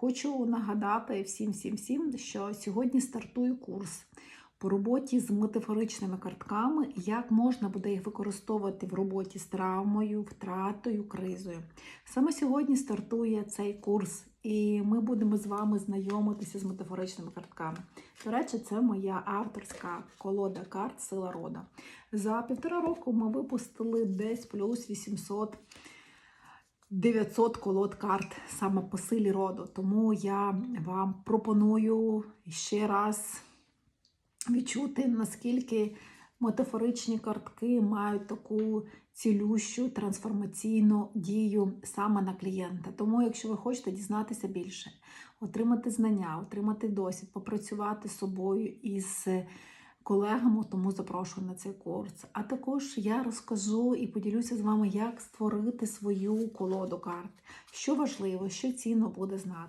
Хочу нагадати всім, всім, всім, що сьогодні стартує курс по роботі з метафоричними картками, як можна буде їх використовувати в роботі з травмою, втратою, кризою. Саме сьогодні стартує цей курс, і ми будемо з вами знайомитися з метафоричними картками. До речі, це моя авторська колода карт Сила рода. За півтора року ми випустили десь плюс 800 900 колод карт саме по силі роду. Тому я вам пропоную ще раз відчути, наскільки метафоричні картки мають таку цілющу трансформаційну дію саме на клієнта. Тому, якщо ви хочете дізнатися більше, отримати знання, отримати досвід, попрацювати з собою із колегами, тому запрошую на цей курс. А також я розкажу і поділюся з вами, як створити свою колоду карт. Що важливо, що цінно буде знати.